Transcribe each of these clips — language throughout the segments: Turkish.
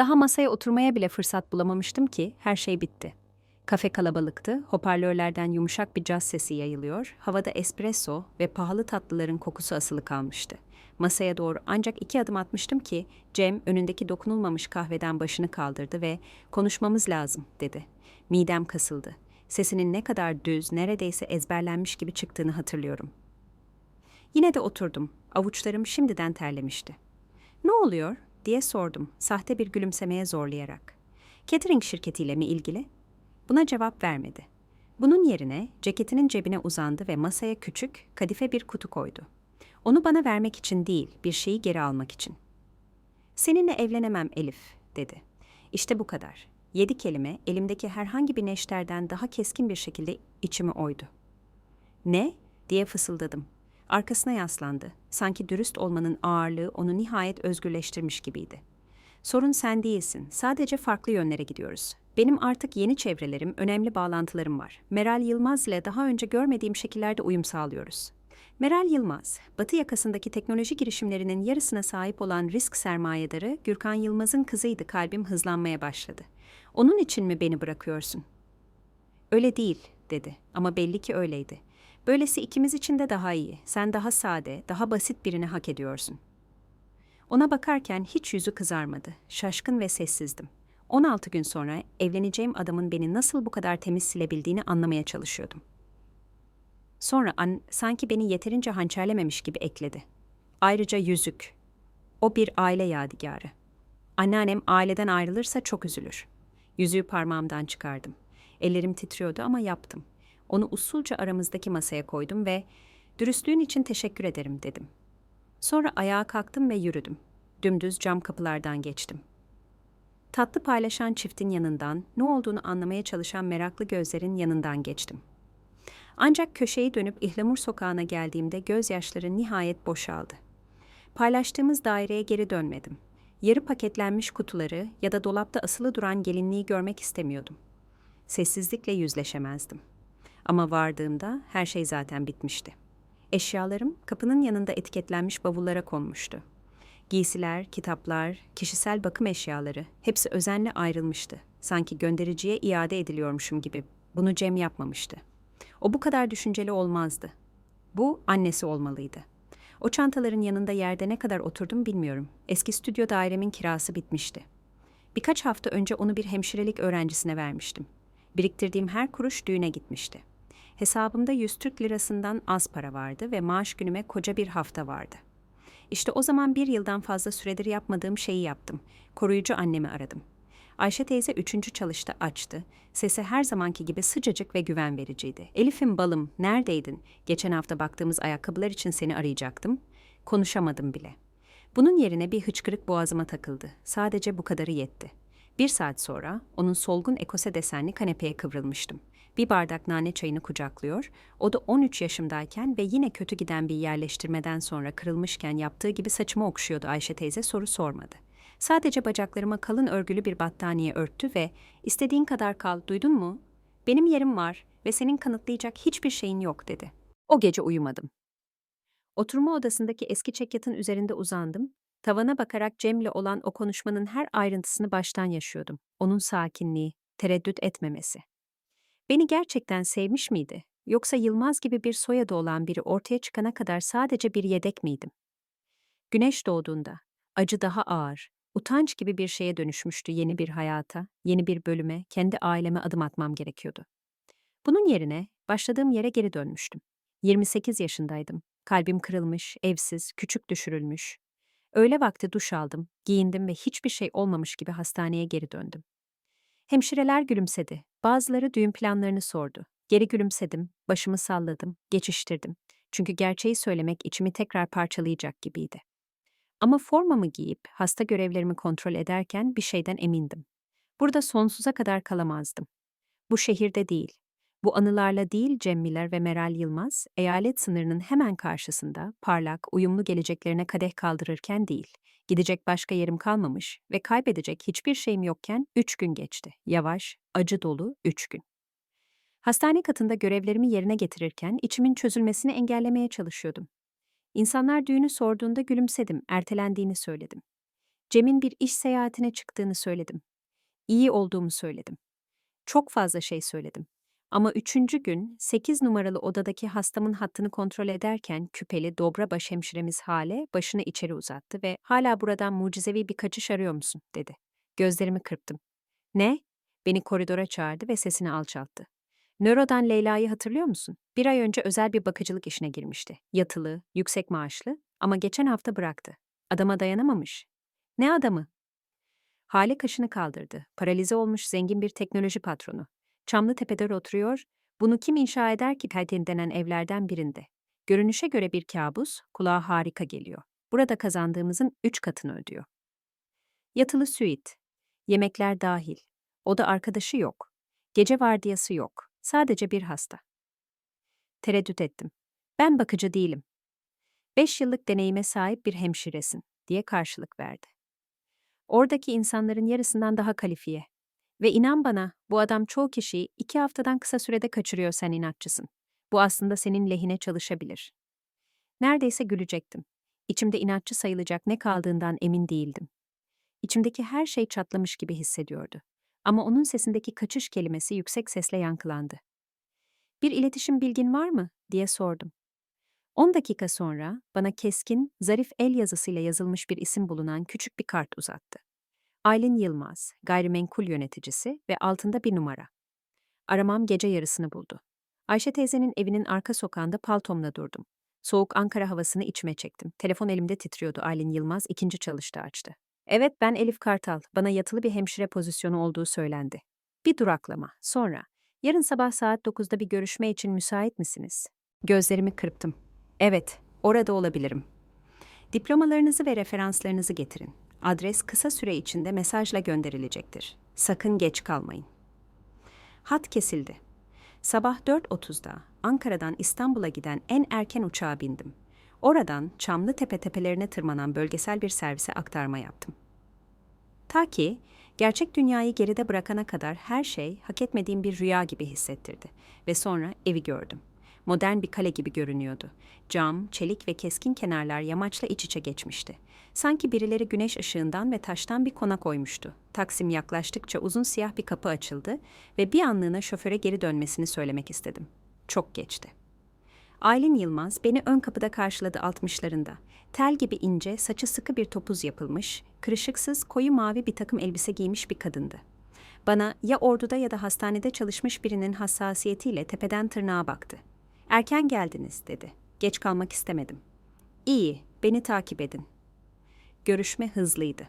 Daha masaya oturmaya bile fırsat bulamamıştım ki her şey bitti. Kafe kalabalıktı, hoparlörlerden yumuşak bir caz sesi yayılıyor, havada espresso ve pahalı tatlıların kokusu asılı kalmıştı. Masaya doğru ancak iki adım atmıştım ki Cem önündeki dokunulmamış kahveden başını kaldırdı ve konuşmamız lazım dedi. Midem kasıldı. Sesinin ne kadar düz, neredeyse ezberlenmiş gibi çıktığını hatırlıyorum. Yine de oturdum. Avuçlarım şimdiden terlemişti. Ne oluyor? Diye sordum, sahte bir gülümsemeye zorlayarak. Catering şirketiyle mi ilgili? Buna cevap vermedi. Bunun yerine ceketinin cebine uzandı ve masaya küçük, kadife bir kutu koydu. Onu bana vermek için değil, bir şeyi geri almak için. Seninle evlenemem Elif, dedi. İşte bu kadar. Yedi kelime elimdeki herhangi bir neşterden daha keskin bir şekilde içimi oydu. Ne? diye fısıldadım. Arkasına yaslandı. Sanki dürüst olmanın ağırlığı onu nihayet özgürleştirmiş gibiydi. Sorun sen değilsin. Sadece farklı yönlere gidiyoruz. Benim artık yeni çevrelerim, önemli bağlantılarım var. Meral Yılmaz ile daha önce görmediğim şekillerde uyum sağlıyoruz. Meral Yılmaz, Batı yakasındaki teknoloji girişimlerinin yarısına sahip olan risk sermayedarı Gürkan Yılmaz'ın kızıydı. Kalbim hızlanmaya başladı. Onun için mi beni bırakıyorsun? Öyle değil, dedi. Ama belli ki öyleydi. Böylesi ikimiz için de daha iyi. Sen daha sade, daha basit birini hak ediyorsun. Ona bakarken hiç yüzü kızarmadı. Şaşkın ve sessizdim. 16 gün sonra evleneceğim adamın beni nasıl bu kadar temiz silebildiğini anlamaya çalışıyordum. Sonra an, sanki beni yeterince hançerlememiş gibi ekledi. Ayrıca yüzük. O bir aile yadigarı. Anneannem aileden ayrılırsa çok üzülür. Yüzüğü parmağımdan çıkardım. Ellerim titriyordu ama yaptım. Onu usulca aramızdaki masaya koydum ve dürüstlüğün için teşekkür ederim dedim. Sonra ayağa kalktım ve yürüdüm. Dümdüz cam kapılardan geçtim. Tatlı paylaşan çiftin yanından, ne olduğunu anlamaya çalışan meraklı gözlerin yanından geçtim. Ancak köşeyi dönüp İhlamur sokağına geldiğimde gözyaşları nihayet boşaldı. Paylaştığımız daireye geri dönmedim. Yarı paketlenmiş kutuları ya da dolapta asılı duran gelinliği görmek istemiyordum. Sessizlikle yüzleşemezdim. Ama vardığımda her şey zaten bitmişti. Eşyalarım kapının yanında etiketlenmiş bavullara konmuştu. Giysiler, kitaplar, kişisel bakım eşyaları hepsi özenle ayrılmıştı. Sanki göndericiye iade ediliyormuşum gibi. Bunu Cem yapmamıştı. O bu kadar düşünceli olmazdı. Bu annesi olmalıydı. O çantaların yanında yerde ne kadar oturdum bilmiyorum. Eski stüdyo dairemin kirası bitmişti. Birkaç hafta önce onu bir hemşirelik öğrencisine vermiştim. Biriktirdiğim her kuruş düğüne gitmişti. Hesabımda 100 Türk lirasından az para vardı ve maaş günüme koca bir hafta vardı. İşte o zaman bir yıldan fazla süredir yapmadığım şeyi yaptım. Koruyucu annemi aradım. Ayşe teyze üçüncü çalışta açtı. Sesi her zamanki gibi sıcacık ve güven vericiydi. Elif'im balım, neredeydin? Geçen hafta baktığımız ayakkabılar için seni arayacaktım. Konuşamadım bile. Bunun yerine bir hıçkırık boğazıma takıldı. Sadece bu kadarı yetti. Bir saat sonra onun solgun ekose desenli kanepeye kıvrılmıştım. Bir bardak nane çayını kucaklıyor, o da 13 yaşımdayken ve yine kötü giden bir yerleştirmeden sonra kırılmışken yaptığı gibi saçımı okşuyordu Ayşe teyze soru sormadı. Sadece bacaklarıma kalın örgülü bir battaniye örttü ve istediğin kadar kal duydun mu? Benim yerim var ve senin kanıtlayacak hiçbir şeyin yok dedi. O gece uyumadım. Oturma odasındaki eski çekyatın üzerinde uzandım. Tavana bakarak Cem'le olan o konuşmanın her ayrıntısını baştan yaşıyordum. Onun sakinliği, tereddüt etmemesi. Beni gerçekten sevmiş miydi? Yoksa Yılmaz gibi bir soyadı olan biri ortaya çıkana kadar sadece bir yedek miydim? Güneş doğduğunda acı daha ağır, utanç gibi bir şeye dönüşmüştü yeni bir hayata, yeni bir bölüme, kendi aileme adım atmam gerekiyordu. Bunun yerine başladığım yere geri dönmüştüm. 28 yaşındaydım. Kalbim kırılmış, evsiz, küçük düşürülmüş. Öğle vakti duş aldım, giyindim ve hiçbir şey olmamış gibi hastaneye geri döndüm. Hemşireler gülümsedi. Bazıları düğün planlarını sordu. Geri gülümsedim, başımı salladım, geçiştirdim. Çünkü gerçeği söylemek içimi tekrar parçalayacak gibiydi. Ama formamı giyip hasta görevlerimi kontrol ederken bir şeyden emindim. Burada sonsuza kadar kalamazdım. Bu şehirde değil. Bu anılarla değil Cem Miller ve Meral Yılmaz, eyalet sınırının hemen karşısında parlak, uyumlu geleceklerine kadeh kaldırırken değil. Gidecek başka yerim kalmamış ve kaybedecek hiçbir şeyim yokken üç gün geçti. Yavaş, acı dolu üç gün. Hastane katında görevlerimi yerine getirirken içimin çözülmesini engellemeye çalışıyordum. İnsanlar düğünü sorduğunda gülümsedim, ertelendiğini söyledim. Cem'in bir iş seyahatine çıktığını söyledim. İyi olduğumu söyledim. Çok fazla şey söyledim. Ama üçüncü gün 8 numaralı odadaki hastamın hattını kontrol ederken küpeli dobra başhemşiremiz Hale başını içeri uzattı ve ''Hala buradan mucizevi bir kaçış arıyor musun?'' dedi. Gözlerimi kırptım. ''Ne?'' Beni koridora çağırdı ve sesini alçalttı. Nöro'dan Leyla'yı hatırlıyor musun? Bir ay önce özel bir bakıcılık işine girmişti. Yatılı, yüksek maaşlı ama geçen hafta bıraktı. Adama dayanamamış. Ne adamı? Hale kaşını kaldırdı. Paralize olmuş zengin bir teknoloji patronu. Çamlıtepe'de oturuyor, bunu kim inşa eder ki Titan denen evlerden birinde. Görünüşe göre bir kabus, kulağa harika geliyor. Burada kazandığımızın üç katını ödüyor. Yatılı süit. Yemekler dahil. Oda arkadaşı yok. Gece vardiyası yok. Sadece bir hasta. Tereddüt ettim. Ben bakıcı değilim. Beş yıllık deneyime sahip bir hemşiresin, diye karşılık verdi. Oradaki insanların yarısından daha kalifiye. Ve inan bana, bu adam çoğu kişiyi iki haftadan kısa sürede kaçırıyor sen inatçısın. Bu aslında senin lehine çalışabilir. Neredeyse gülecektim. İçimde inatçı sayılacak ne kaldığından emin değildim. İçimdeki her şey çatlamış gibi hissediyordu. Ama onun sesindeki kaçış kelimesi yüksek sesle yankılandı. Bir iletişim bilgin var mı? diye sordum. 10 dakika sonra bana keskin, zarif el yazısıyla yazılmış bir isim bulunan küçük bir kart uzattı. Aylin Yılmaz, gayrimenkul yöneticisi ve altında bir numara. Aramam gece yarısını buldu. Ayşe teyzenin evinin arka sokağında paltomla durdum. Soğuk Ankara havasını içime çektim. Telefon elimde titriyordu. Aylin Yılmaz ikinci çalıştı açtı. Evet ben Elif Kartal. Bana yatılı bir hemşire pozisyonu olduğu söylendi. Bir duraklama. Sonra. Yarın sabah saat 9'da bir görüşme için müsait misiniz? Gözlerimi kırptım. Evet, orada olabilirim. Diplomalarınızı ve referanslarınızı getirin. Adres kısa süre içinde mesajla gönderilecektir. Sakın geç kalmayın. Hat kesildi. Sabah 4.30'da Ankara'dan İstanbul'a giden en erken uçağa bindim. Oradan Çamlıtepe tepelerine tırmanan bölgesel bir servise aktarma yaptım. Ta ki gerçek dünyayı geride bırakana kadar her şey hak etmediğim bir rüya gibi hissettirdi ve sonra evi gördüm. Modern bir kale gibi görünüyordu. Cam, çelik ve keskin kenarlar yamaçla iç içe geçmişti. Sanki birileri güneş ışığından ve taştan bir kona koymuştu. Taksim yaklaştıkça uzun siyah bir kapı açıldı ve bir anlığına şoföre geri dönmesini söylemek istedim. Çok geçti. Aylin Yılmaz beni ön kapıda karşıladı altmışlarında. Tel gibi ince, saçı sıkı bir topuz yapılmış, kırışıksız, koyu mavi bir takım elbise giymiş bir kadındı. Bana ya orduda ya da hastanede çalışmış birinin hassasiyetiyle tepeden tırnağa baktı. Erken geldiniz dedi. Geç kalmak istemedim. İyi, beni takip edin. Görüşme hızlıydı.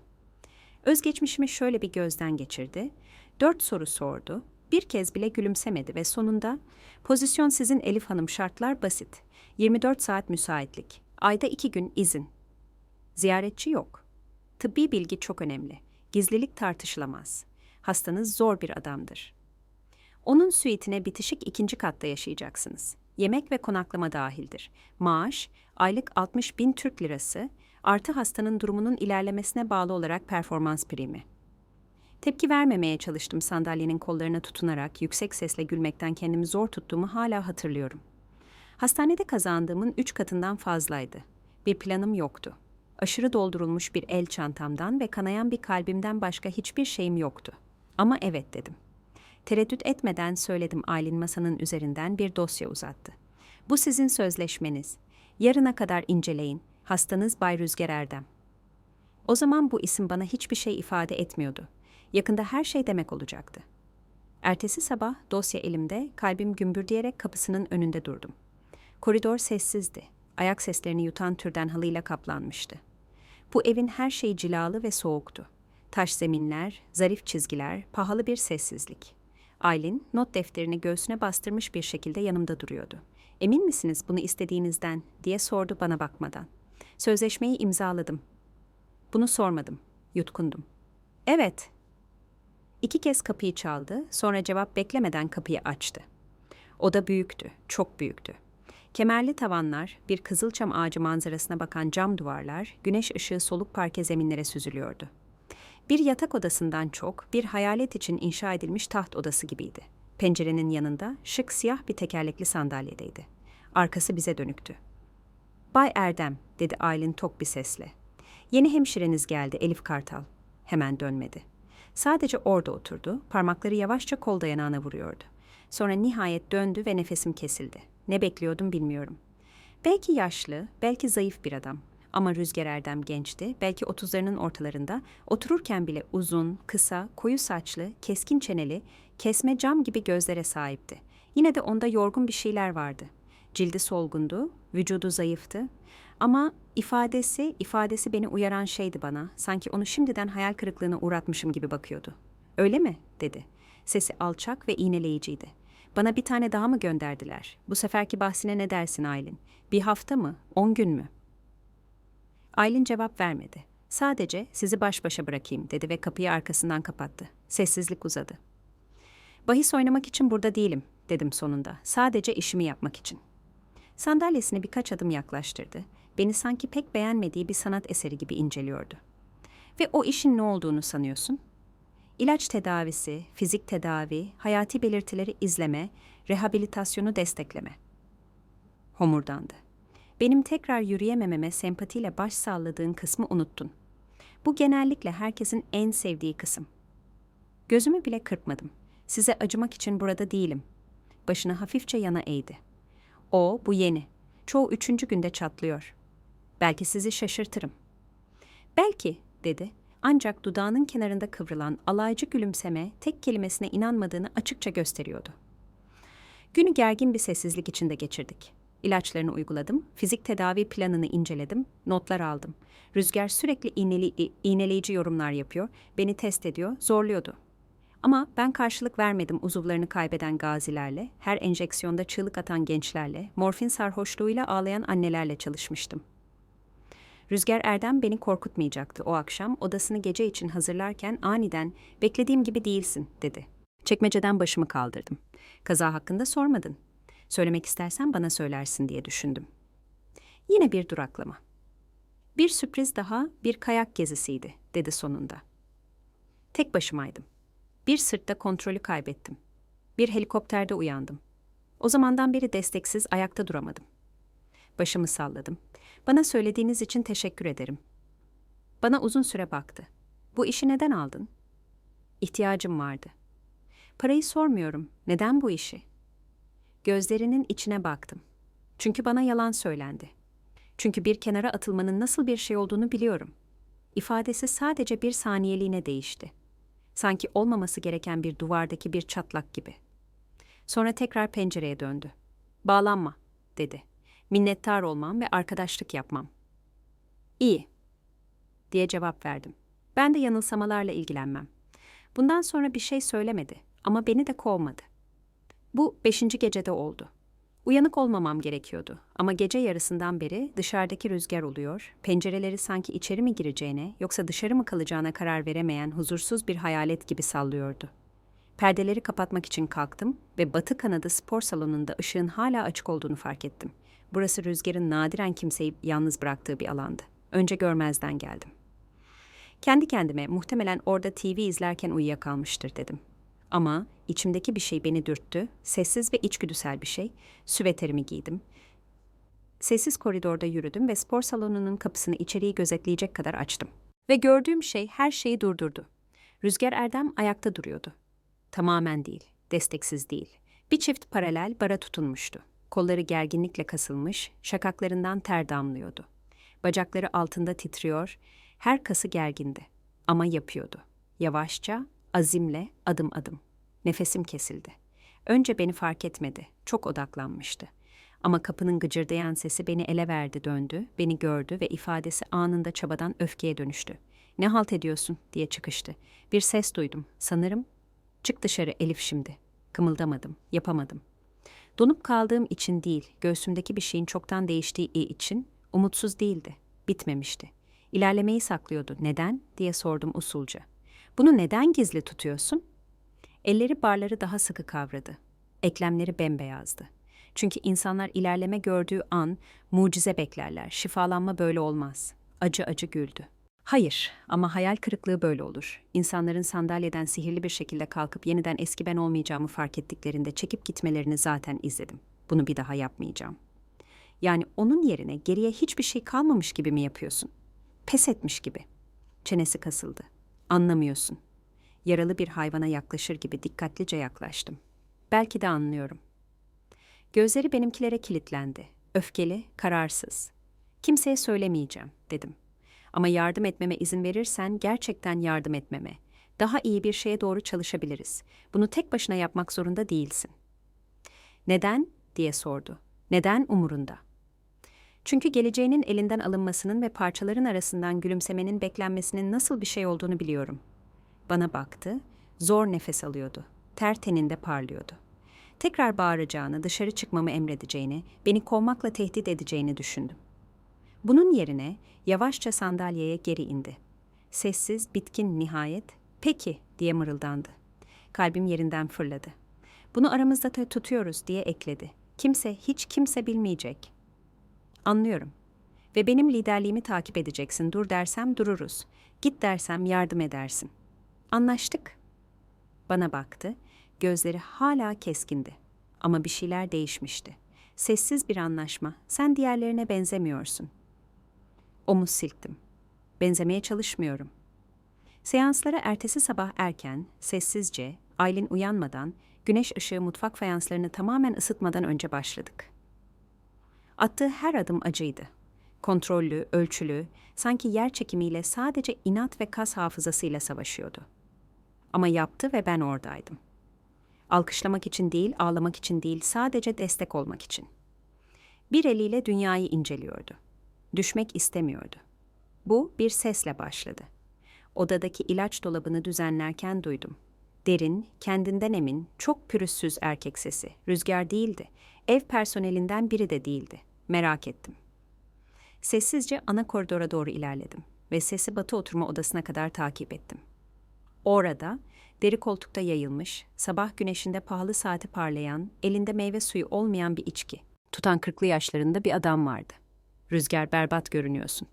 Özgeçmişimi şöyle bir gözden geçirdi. Dört soru sordu. Bir kez bile gülümsemedi ve sonunda pozisyon sizin Elif Hanım şartlar basit. 24 saat müsaitlik. Ayda iki gün izin. Ziyaretçi yok. Tıbbi bilgi çok önemli. Gizlilik tartışılamaz. Hastanız zor bir adamdır. Onun suitine bitişik ikinci katta yaşayacaksınız. Yemek ve konaklama dahildir. Maaş, aylık 60 bin Türk lirası, artı hastanın durumunun ilerlemesine bağlı olarak performans primi. Tepki vermemeye çalıştım sandalyenin kollarına tutunarak yüksek sesle gülmekten kendimi zor tuttuğumu hala hatırlıyorum. Hastanede kazandığımın üç katından fazlaydı. Bir planım yoktu. Aşırı doldurulmuş bir el çantamdan ve kanayan bir kalbimden başka hiçbir şeyim yoktu. Ama evet dedim. Tereddüt etmeden söyledim Aylin masanın üzerinden bir dosya uzattı. Bu sizin sözleşmeniz. Yarına kadar inceleyin. Hastanız Bay Rüzgar Erdem. O zaman bu isim bana hiçbir şey ifade etmiyordu. Yakında her şey demek olacaktı. Ertesi sabah dosya elimde, kalbim gümbürdeyerek kapısının önünde durdum. Koridor sessizdi. Ayak seslerini yutan türden halıyla kaplanmıştı. Bu evin her şeyi cilalı ve soğuktu. Taş zeminler, zarif çizgiler, pahalı bir sessizlik. Aylin not defterini göğsüne bastırmış bir şekilde yanımda duruyordu. Emin misiniz bunu istediğinizden diye sordu bana bakmadan. Sözleşmeyi imzaladım. Bunu sormadım. Yutkundum. Evet. İki kez kapıyı çaldı, sonra cevap beklemeden kapıyı açtı. Oda büyüktü, çok büyüktü. Kemerli tavanlar, bir kızılçam ağacı manzarasına bakan cam duvarlar, güneş ışığı soluk parke zeminlere süzülüyordu. Bir yatak odasından çok, bir hayalet için inşa edilmiş taht odası gibiydi. Pencerenin yanında şık siyah bir tekerlekli sandalyedeydi. Arkası bize dönüktü. Bay Erdem, dedi Aylin tok bir sesle. Yeni hemşireniz geldi Elif Kartal. Hemen dönmedi. Sadece orada oturdu, parmakları yavaşça kol dayanağına vuruyordu. Sonra nihayet döndü ve nefesim kesildi. Ne bekliyordum bilmiyorum. Belki yaşlı, belki zayıf bir adam. Ama Rüzgar Erdem gençti, belki otuzlarının ortalarında, otururken bile uzun, kısa, koyu saçlı, keskin çeneli, kesme cam gibi gözlere sahipti. Yine de onda yorgun bir şeyler vardı. Cildi solgundu, vücudu zayıftı. Ama ifadesi, ifadesi beni uyaran şeydi bana. Sanki onu şimdiden hayal kırıklığına uğratmışım gibi bakıyordu. Öyle mi? dedi. Sesi alçak ve iğneleyiciydi. Bana bir tane daha mı gönderdiler? Bu seferki bahsine ne dersin Aylin? Bir hafta mı? On gün mü? Aylin cevap vermedi. Sadece sizi baş başa bırakayım dedi ve kapıyı arkasından kapattı. Sessizlik uzadı. Bahis oynamak için burada değilim dedim sonunda. Sadece işimi yapmak için. Sandalyesini birkaç adım yaklaştırdı. Beni sanki pek beğenmediği bir sanat eseri gibi inceliyordu. Ve o işin ne olduğunu sanıyorsun? İlaç tedavisi, fizik tedavi, hayati belirtileri izleme, rehabilitasyonu destekleme. Homurdandı. Benim tekrar yürüyemememe sempatiyle baş salladığın kısmı unuttun. Bu genellikle herkesin en sevdiği kısım. Gözümü bile kırpmadım. Size acımak için burada değilim. Başını hafifçe yana eğdi. O, bu yeni. Çoğu üçüncü günde çatlıyor. Belki sizi şaşırtırım. Belki, dedi. Ancak dudağının kenarında kıvrılan alaycı gülümseme tek kelimesine inanmadığını açıkça gösteriyordu. Günü gergin bir sessizlik içinde geçirdik. İlaçlarını uyguladım, fizik tedavi planını inceledim, notlar aldım. Rüzgar sürekli iğneli, iğneleyici yorumlar yapıyor, beni test ediyor, zorluyordu. Ama ben karşılık vermedim uzuvlarını kaybeden gazilerle, her enjeksiyonda çığlık atan gençlerle, morfin sarhoşluğuyla ağlayan annelerle çalışmıştım. Rüzgar Erdem beni korkutmayacaktı o akşam odasını gece için hazırlarken aniden beklediğim gibi değilsin dedi. Çekmeceden başımı kaldırdım. Kaza hakkında sormadın. Söylemek istersen bana söylersin diye düşündüm. Yine bir duraklama. Bir sürpriz daha bir kayak gezisiydi dedi sonunda. Tek başımaydım. Bir sırtta kontrolü kaybettim. Bir helikopterde uyandım. O zamandan beri desteksiz ayakta duramadım. Başımı salladım. Bana söylediğiniz için teşekkür ederim. Bana uzun süre baktı. Bu işi neden aldın? İhtiyacım vardı. Parayı sormuyorum. Neden bu işi? Gözlerinin içine baktım. Çünkü bana yalan söylendi. Çünkü bir kenara atılmanın nasıl bir şey olduğunu biliyorum. İfadesi sadece bir saniyeliğine değişti. Sanki olmaması gereken bir duvardaki bir çatlak gibi. Sonra tekrar pencereye döndü. Bağlanma, dedi. Minnettar olmam ve arkadaşlık yapmam. İyi, diye cevap verdim. Ben de yanılsamalarla ilgilenmem. Bundan sonra bir şey söylemedi ama beni de kovmadı. Bu beşinci gecede oldu. Uyanık olmamam gerekiyordu ama gece yarısından beri dışarıdaki rüzgar oluyor, pencereleri sanki içeri mi gireceğine yoksa dışarı mı kalacağına karar veremeyen huzursuz bir hayalet gibi sallıyordu. Perdeleri kapatmak için kalktım ve batı kanadı spor salonunda ışığın hala açık olduğunu fark ettim. Burası rüzgarın nadiren kimseyi yalnız bıraktığı bir alandı. Önce görmezden geldim. Kendi kendime muhtemelen orada TV izlerken uyuyakalmıştır dedim. Ama içimdeki bir şey beni dürttü, sessiz ve içgüdüsel bir şey. Süveterimi giydim. Sessiz koridorda yürüdüm ve spor salonunun kapısını içeriği gözetleyecek kadar açtım. Ve gördüğüm şey her şeyi durdurdu. Rüzgar Erdem ayakta duruyordu. Tamamen değil, desteksiz değil. Bir çift paralel bara tutunmuştu. Kolları gerginlikle kasılmış, şakaklarından ter damlıyordu. Bacakları altında titriyor, her kası gergindi. Ama yapıyordu. Yavaşça, azimle, adım adım. Nefesim kesildi. Önce beni fark etmedi, çok odaklanmıştı. Ama kapının gıcırdayan sesi beni ele verdi döndü, beni gördü ve ifadesi anında çabadan öfkeye dönüştü. Ne halt ediyorsun diye çıkıştı. Bir ses duydum. Sanırım çık dışarı Elif şimdi. Kımıldamadım, yapamadım. Donup kaldığım için değil, göğsümdeki bir şeyin çoktan değiştiği için umutsuz değildi, bitmemişti. İlerlemeyi saklıyordu. Neden? diye sordum usulca. Bunu neden gizli tutuyorsun? Elleri barları daha sıkı kavradı. Eklemleri bembeyazdı. Çünkü insanlar ilerleme gördüğü an mucize beklerler. Şifalanma böyle olmaz. Acı acı güldü. Hayır ama hayal kırıklığı böyle olur. İnsanların sandalyeden sihirli bir şekilde kalkıp yeniden eski ben olmayacağımı fark ettiklerinde çekip gitmelerini zaten izledim. Bunu bir daha yapmayacağım. Yani onun yerine geriye hiçbir şey kalmamış gibi mi yapıyorsun? Pes etmiş gibi. Çenesi kasıldı. Anlamıyorsun. Yaralı bir hayvana yaklaşır gibi dikkatlice yaklaştım. Belki de anlıyorum. Gözleri benimkilere kilitlendi. Öfkeli, kararsız. Kimseye söylemeyeceğim, dedim. Ama yardım etmeme izin verirsen gerçekten yardım etmeme. Daha iyi bir şeye doğru çalışabiliriz. Bunu tek başına yapmak zorunda değilsin. Neden? diye sordu. Neden umurunda? Çünkü geleceğinin elinden alınmasının ve parçaların arasından gülümsemenin beklenmesinin nasıl bir şey olduğunu biliyorum. Bana baktı, zor nefes alıyordu. Ter teninde parlıyordu. Tekrar bağıracağını, dışarı çıkmamı emredeceğini, beni kovmakla tehdit edeceğini düşündüm. Bunun yerine yavaşça sandalyeye geri indi. Sessiz, bitkin nihayet, peki diye mırıldandı. Kalbim yerinden fırladı. Bunu aramızda tutuyoruz diye ekledi. Kimse, hiç kimse bilmeyecek. Anlıyorum. Ve benim liderliğimi takip edeceksin. Dur dersem dururuz. Git dersem yardım edersin. Anlaştık. Bana baktı. Gözleri hala keskindi. Ama bir şeyler değişmişti. Sessiz bir anlaşma. Sen diğerlerine benzemiyorsun. Omuz silktim. Benzemeye çalışmıyorum. Seanslara ertesi sabah erken, sessizce, Aylin uyanmadan, güneş ışığı mutfak fayanslarını tamamen ısıtmadan önce başladık. Attığı her adım acıydı. Kontrollü, ölçülü, sanki yer çekimiyle sadece inat ve kas hafızasıyla savaşıyordu. Ama yaptı ve ben oradaydım. Alkışlamak için değil, ağlamak için değil, sadece destek olmak için. Bir eliyle dünyayı inceliyordu. Düşmek istemiyordu. Bu bir sesle başladı. Odadaki ilaç dolabını düzenlerken duydum. Derin, kendinden emin, çok pürüzsüz erkek sesi. Rüzgar değildi. Ev personelinden biri de değildi. Merak ettim. Sessizce ana koridora doğru ilerledim ve sesi batı oturma odasına kadar takip ettim. Orada, deri koltukta yayılmış, sabah güneşinde pahalı saati parlayan, elinde meyve suyu olmayan bir içki. Tutan kırklı yaşlarında bir adam vardı. Rüzgar berbat görünüyorsun.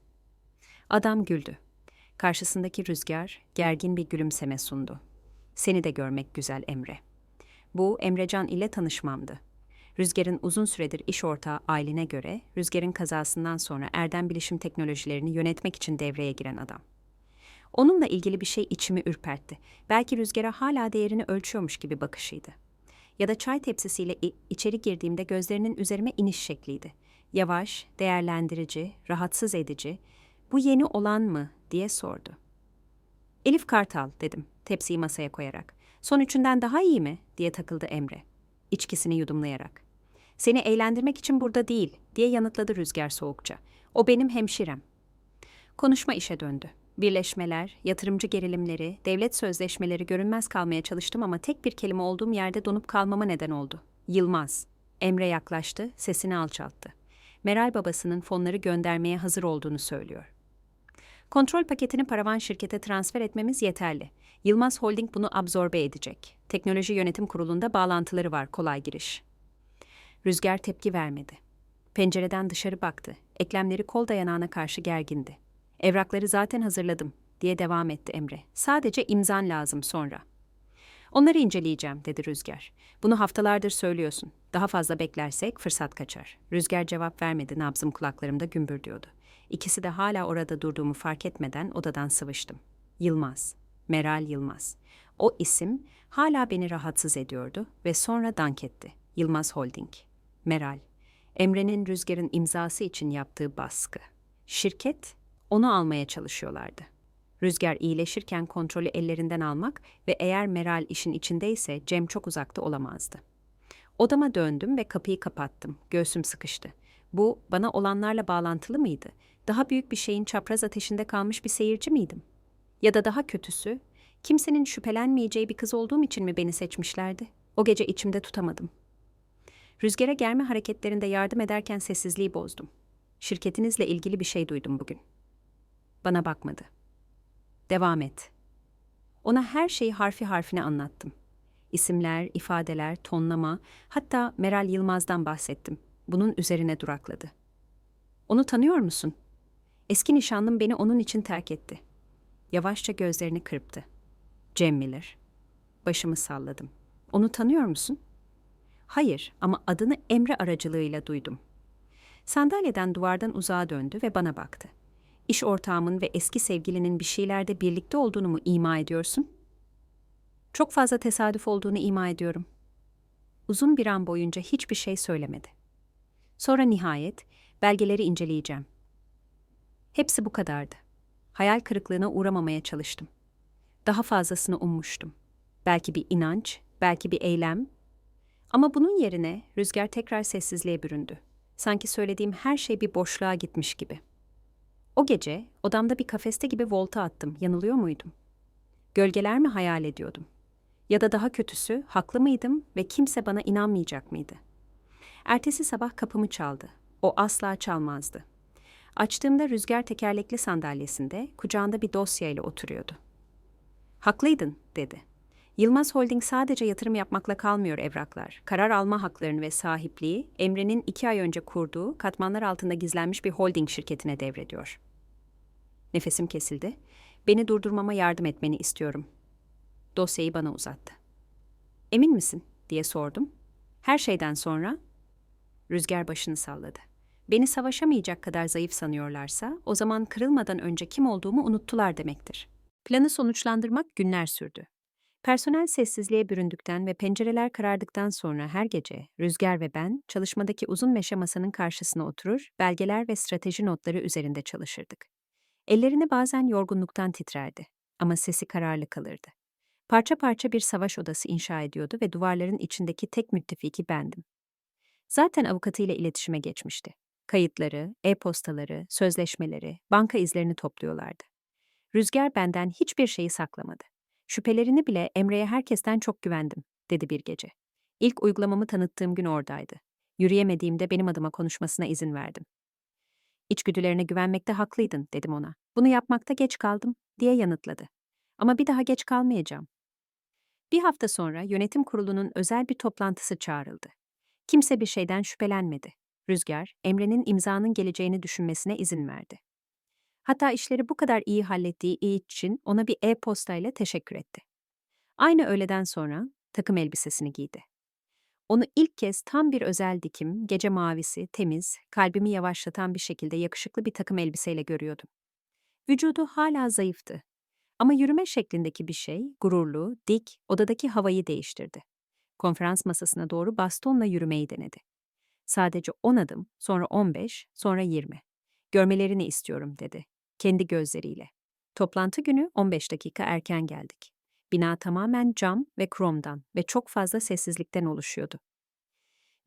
Adam güldü. Karşısındaki rüzgar gergin bir gülümseme sundu. Seni de görmek güzel Emre. Bu Emrecan ile tanışmamdı. Rüzgar'ın uzun süredir iş ortağı Aylin'e göre Rüzgar'ın kazasından sonra Erdem Bilişim Teknolojilerini yönetmek için devreye giren adam. Onunla ilgili bir şey içimi ürpertti. Belki Rüzgar'a hala değerini ölçüyormuş gibi bakışıydı. Ya da çay tepsisiyle içeri girdiğimde gözlerinin üzerime iniş şekliydi. Yavaş, değerlendirici, rahatsız edici. Bu yeni olan mı diye sordu. Elif Kartal dedim tepsiyi masaya koyarak. Son üçünden daha iyi mi diye takıldı Emre. İçkisini yudumlayarak. Seni eğlendirmek için burada değil diye yanıtladı Rüzgar soğukça. O benim hemşirem. Konuşma işe döndü. Birleşmeler, yatırımcı gerilimleri, devlet sözleşmeleri görünmez kalmaya çalıştım ama tek bir kelime olduğum yerde donup kalmama neden oldu. Yılmaz. Emre yaklaştı, sesini alçalttı. Meral babasının fonları göndermeye hazır olduğunu söylüyor. Kontrol paketini paravan şirkete transfer etmemiz yeterli. Yılmaz Holding bunu absorbe edecek. Teknoloji Yönetim Kurulu'nda bağlantıları var, kolay giriş. Rüzgar tepki vermedi. Pencereden dışarı baktı. Eklemleri kol dayanağına karşı gergindi. Evrakları zaten hazırladım, diye devam etti Emre. Sadece imzan lazım sonra. Onları inceleyeceğim, dedi Rüzgar. Bunu haftalardır söylüyorsun. Daha fazla beklersek fırsat kaçar. Rüzgar cevap vermedi, nabzım kulaklarımda gümbürdüyordu. İkisi de hala orada durduğumu fark etmeden odadan sıvıştım. Yılmaz, Meral Yılmaz. O isim hala beni rahatsız ediyordu ve sonra dank etti. Yılmaz Holding. Meral. Emre'nin Rüzgar'ın imzası için yaptığı baskı. Şirket onu almaya çalışıyorlardı. Rüzgar iyileşirken kontrolü ellerinden almak ve eğer Meral işin içindeyse Cem çok uzakta olamazdı. Odama döndüm ve kapıyı kapattım. Göğsüm sıkıştı. Bu bana olanlarla bağlantılı mıydı? Daha büyük bir şeyin çapraz ateşinde kalmış bir seyirci miydim? Ya da daha kötüsü, kimsenin şüphelenmeyeceği bir kız olduğum için mi beni seçmişlerdi? O gece içimde tutamadım. Rüzgara germe hareketlerinde yardım ederken sessizliği bozdum. Şirketinizle ilgili bir şey duydum bugün. Bana bakmadı. Devam et. Ona her şeyi harfi harfine anlattım. İsimler, ifadeler, tonlama, hatta Meral Yılmaz'dan bahsettim. Bunun üzerine durakladı. Onu tanıyor musun? Eski nişanlım beni onun için terk etti. Yavaşça gözlerini kırptı. Cem Miller. Başımı salladım. Onu tanıyor musun? Hayır ama adını Emre aracılığıyla duydum. Sandalyeden duvardan uzağa döndü ve bana baktı. İş ortağımın ve eski sevgilinin bir şeylerde birlikte olduğunu mu ima ediyorsun? Çok fazla tesadüf olduğunu ima ediyorum. Uzun bir an boyunca hiçbir şey söylemedi. Sonra nihayet belgeleri inceleyeceğim. Hepsi bu kadardı. Hayal kırıklığına uğramamaya çalıştım. Daha fazlasını ummuştum. Belki bir inanç, belki bir eylem. Ama bunun yerine rüzgar tekrar sessizliğe büründü. Sanki söylediğim her şey bir boşluğa gitmiş gibi. O gece odamda bir kafeste gibi volta attım. Yanılıyor muydum? Gölgeler mi hayal ediyordum? Ya da daha kötüsü, haklı mıydım ve kimse bana inanmayacak mıydı? Ertesi sabah kapımı çaldı. O asla çalmazdı. Açtığımda rüzgar tekerlekli sandalyesinde, kucağında bir dosyayla oturuyordu. Haklıydın, dedi. Yılmaz Holding sadece yatırım yapmakla kalmıyor evraklar. Karar alma haklarını ve sahipliği, Emre'nin iki ay önce kurduğu, katmanlar altında gizlenmiş bir holding şirketine devrediyor. Nefesim kesildi. Beni durdurmama yardım etmeni istiyorum. Dosyayı bana uzattı. Emin misin? diye sordum. Her şeyden sonra Rüzgar başını salladı. Beni savaşamayacak kadar zayıf sanıyorlarsa, o zaman kırılmadan önce kim olduğumu unuttular demektir. Planı sonuçlandırmak günler sürdü. Personel sessizliğe büründükten ve pencereler karardıktan sonra her gece Rüzgar ve ben çalışmadaki uzun meşe masanın karşısına oturur, belgeler ve strateji notları üzerinde çalışırdık. Ellerini bazen yorgunluktan titrerdi ama sesi kararlı kalırdı. Parça parça bir savaş odası inşa ediyordu ve duvarların içindeki tek müttefiki bendim. Zaten avukatıyla iletişime geçmişti. Kayıtları, e-postaları, sözleşmeleri, banka izlerini topluyorlardı. Rüzgar benden hiçbir şeyi saklamadı. Şüphelerini bile Emre'ye herkesten çok güvendim, dedi bir gece. İlk uygulamamı tanıttığım gün oradaydı. Yürüyemediğimde benim adıma konuşmasına izin verdim. İçgüdülerine güvenmekte haklıydın, dedim ona. Bunu yapmakta geç kaldım, diye yanıtladı. Ama bir daha geç kalmayacağım. Bir hafta sonra yönetim kurulunun özel bir toplantısı çağrıldı. Kimse bir şeyden şüphelenmedi. Rüzgar, Emre'nin imzanın geleceğini düşünmesine izin verdi. Hatta işleri bu kadar iyi hallettiği için ona bir e-postayla teşekkür etti. Aynı öğleden sonra takım elbisesini giydi. Onu ilk kez tam bir özel dikim, gece mavisi, temiz, kalbimi yavaşlatan bir şekilde yakışıklı bir takım elbiseyle görüyordum. Vücudu hala zayıftı. Ama yürüme şeklindeki bir şey, gururlu, dik, odadaki havayı değiştirdi. Konferans masasına doğru bastonla yürümeyi denedi. Sadece 10 adım, sonra 15, sonra 20. Görmelerini istiyorum dedi. Kendi gözleriyle. Toplantı günü 15 dakika erken geldik. Bina tamamen cam ve kromdan ve çok fazla sessizlikten oluşuyordu.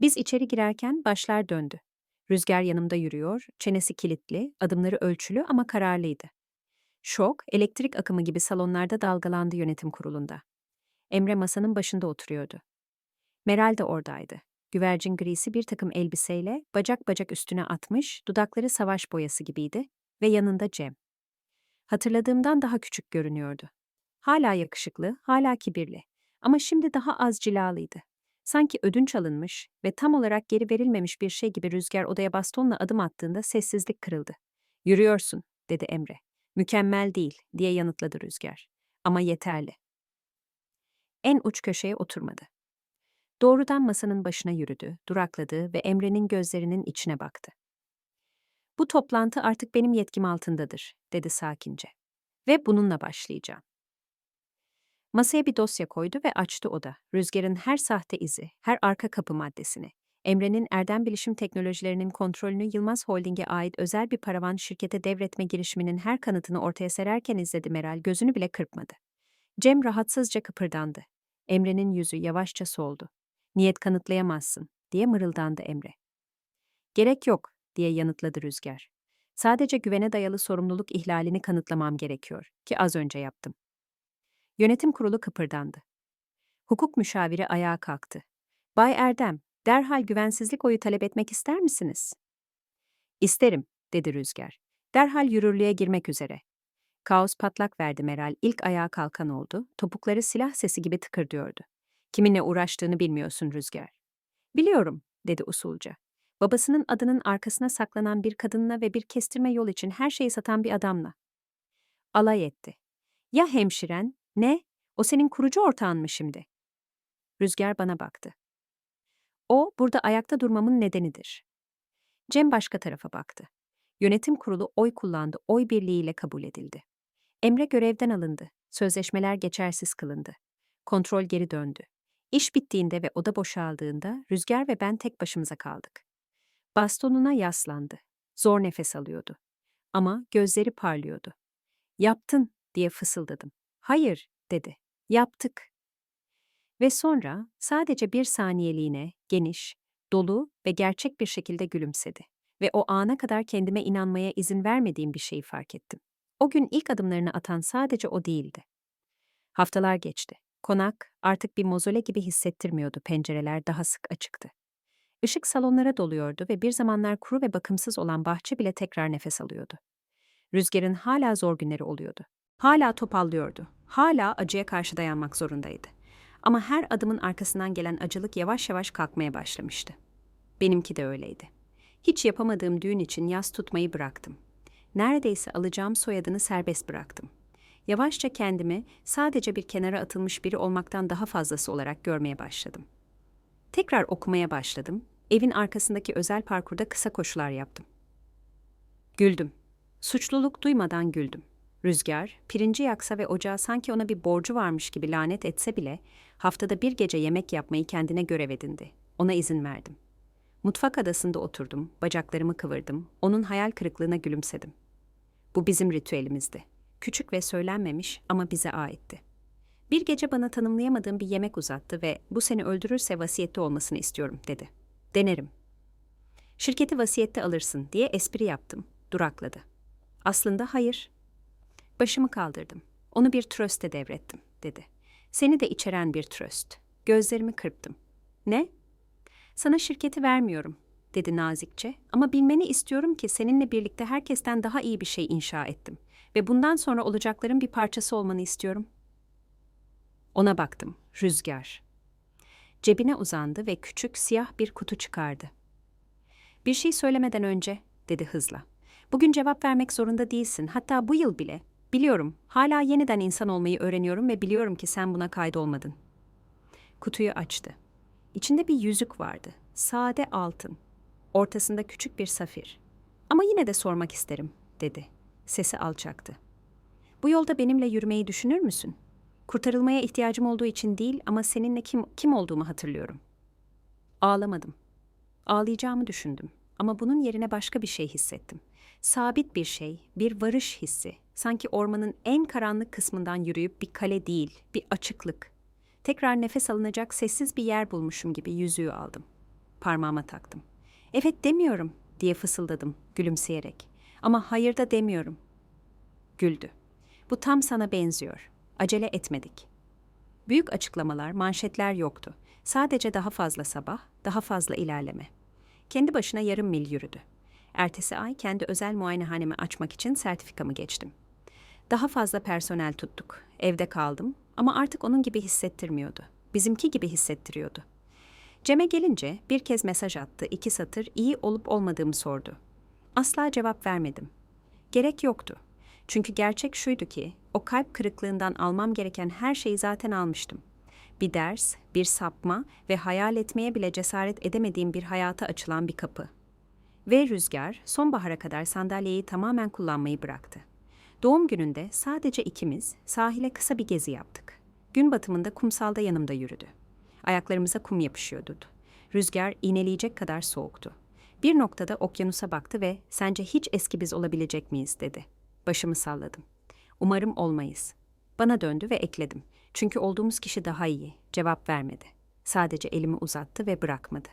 Biz içeri girerken başlar döndü. Rüzgar yanımda yürüyor, çenesi kilitli, adımları ölçülü ama kararlıydı. Şok, elektrik akımı gibi salonlarda dalgalandı yönetim kurulunda. Emre masanın başında oturuyordu. Meral de oradaydı. Güvercin grisi bir takım elbiseyle bacak bacak üstüne atmış, dudakları savaş boyası gibiydi ve yanında Cem. Hatırladığımdan daha küçük görünüyordu. Hala yakışıklı, hala kibirli ama şimdi daha az cilalıydı. Sanki ödünç alınmış ve tam olarak geri verilmemiş bir şey gibi rüzgar odaya bastonla adım attığında sessizlik kırıldı. Yürüyorsun, dedi Emre. Mükemmel değil, diye yanıtladı rüzgar. Ama yeterli. En uç köşeye oturmadı. Doğrudan masanın başına yürüdü, durakladı ve Emre'nin gözlerinin içine baktı. Bu toplantı artık benim yetkim altındadır, dedi sakince. Ve bununla başlayacağım. Masaya bir dosya koydu ve açtı o da. Rüzgar'ın her sahte izi, her arka kapı maddesini. Emre'nin Erdem Bilişim Teknolojilerinin kontrolünü Yılmaz Holding'e ait özel bir paravan şirkete devretme girişiminin her kanıtını ortaya sererken izledi Meral, gözünü bile kırpmadı. Cem rahatsızca kıpırdandı. Emre'nin yüzü yavaşça soldu. Niyet kanıtlayamazsın, diye mırıldandı Emre. Gerek yok, diye yanıtladı Rüzgar. Sadece güvene dayalı sorumluluk ihlalini kanıtlamam gerekiyor, ki az önce yaptım. Yönetim kurulu kıpırdandı. Hukuk müşaviri ayağa kalktı. Bay Erdem, derhal güvensizlik oyu talep etmek ister misiniz? İsterim, dedi Rüzgar. Derhal yürürlüğe girmek üzere. Kaos patlak verdi Meral. İlk ayağa kalkan oldu. Topukları silah sesi gibi tıkırdıyordu. Kiminle uğraştığını bilmiyorsun Rüzgar. Biliyorum, dedi usulca. Babasının adının arkasına saklanan bir kadınla ve bir kestirme yol için her şeyi satan bir adamla. Alay etti. Ya hemşiren? Ne? O senin kurucu ortağın mı şimdi? Rüzgar bana baktı. O, burada ayakta durmamın nedenidir. Cem başka tarafa baktı. Yönetim kurulu oy kullandı, oy birliğiyle kabul edildi. Emre görevden alındı. Sözleşmeler geçersiz kılındı. Kontrol geri döndü. İş bittiğinde ve oda boşaldığında Rüzgar ve ben tek başımıza kaldık. Bastonuna yaslandı. Zor nefes alıyordu. Ama gözleri parlıyordu. Yaptın diye fısıldadım. Hayır dedi. Yaptık. Ve sonra sadece bir saniyeliğine geniş, dolu ve gerçek bir şekilde gülümsedi. Ve o ana kadar kendime inanmaya izin vermediğim bir şeyi fark ettim. O gün ilk adımlarını atan sadece o değildi. Haftalar geçti. Konak artık bir mozole gibi hissettirmiyordu, pencereler daha sık açıktı. Işık salonlara doluyordu ve bir zamanlar kuru ve bakımsız olan bahçe bile tekrar nefes alıyordu. Rüzgarın hala zor günleri oluyordu. Hala topallıyordu. Hala acıya karşı dayanmak zorundaydı. Ama her adımın arkasından gelen acılık yavaş yavaş kalkmaya başlamıştı. Benimki de öyleydi. Hiç yapamadığım düğün için yas tutmayı bıraktım. Neredeyse alacağım soyadını serbest bıraktım. Yavaşça kendimi sadece bir kenara atılmış biri olmaktan daha fazlası olarak görmeye başladım. Tekrar okumaya başladım. Evin arkasındaki özel parkurda kısa koşular yaptım. Güldüm. Suçluluk duymadan güldüm. Rüzgar, pirinci yaksa ve ocağa sanki ona bir borcu varmış gibi lanet etse bile, haftada bir gece yemek yapmayı kendine görev edindi. Ona izin verdim. Mutfak adasında oturdum, bacaklarımı kıvırdım, onun hayal kırıklığına gülümsedim. Bu bizim ritüelimizdi. Küçük ve söylenmemiş ama bize aitti. Bir gece bana tanımlayamadığım bir yemek uzattı ve bu seni öldürürse vasiyette olmasını istiyorum dedi. Denerim. Şirketi vasiyette alırsın diye espri yaptım. Durakladı. Aslında hayır. Başımı kaldırdım. Onu bir tröste devrettim dedi. Seni de içeren bir tröst. Gözlerimi kırptım. Ne? Sana şirketi vermiyorum dedi nazikçe ama bilmeni istiyorum ki seninle birlikte herkesten daha iyi bir şey inşa ettim ve bundan sonra olacakların bir parçası olmanı istiyorum. Ona baktım. Rüzgar. Cebine uzandı ve küçük siyah bir kutu çıkardı. Bir şey söylemeden önce dedi hızla. Bugün cevap vermek zorunda değilsin. Hatta bu yıl bile. Biliyorum. Hala yeniden insan olmayı öğreniyorum ve biliyorum ki sen buna kaydolmadın. Kutuyu açtı. İçinde bir yüzük vardı. Sade altın. Ortasında küçük bir safir. Ama yine de sormak isterim, dedi. Sesi alçaktı. Bu yolda benimle yürümeyi düşünür müsün? Kurtarılmaya ihtiyacım olduğu için değil ama seninle kim, kim olduğumu hatırlıyorum. Ağlamadım. Ağlayacağımı düşündüm ama bunun yerine başka bir şey hissettim. Sabit bir şey, bir varış hissi. Sanki ormanın en karanlık kısmından yürüyüp bir kale değil, bir açıklık. Tekrar nefes alınacak sessiz bir yer bulmuşum gibi yüzüğü aldım. Parmağıma taktım. Evet demiyorum diye fısıldadım gülümseyerek. Ama hayır da demiyorum. Güldü. Bu tam sana benziyor. Acele etmedik. Büyük açıklamalar, manşetler yoktu. Sadece daha fazla sabah, daha fazla ilerleme. Kendi başına yarım mil yürüdü. Ertesi ay kendi özel muayenehanemi açmak için sertifikamı geçtim. Daha fazla personel tuttuk. Evde kaldım ama artık onun gibi hissettirmiyordu. Bizimki gibi hissettiriyordu. Cem'e gelince bir kez mesaj attı, iki satır iyi olup olmadığımı sordu. Asla cevap vermedim. Gerek yoktu. Çünkü gerçek şuydu ki, o kalp kırıklığından almam gereken her şeyi zaten almıştım. Bir ders, bir sapma ve hayal etmeye bile cesaret edemediğim bir hayata açılan bir kapı. Ve Rüzgar sonbahara kadar sandalyeyi tamamen kullanmayı bıraktı. Doğum gününde sadece ikimiz sahile kısa bir gezi yaptık. Gün batımında kumsalda yanımda yürüdü. Ayaklarımıza kum yapışıyordu. Rüzgar iğneleyecek kadar soğuktu. Bir noktada okyanusa baktı ve sence hiç eski biz olabilecek miyiz dedi. Başımı salladım. Umarım olmayız. Bana döndü ve ekledim. Çünkü olduğumuz kişi daha iyi. Cevap vermedi. Sadece elimi uzattı ve bırakmadı.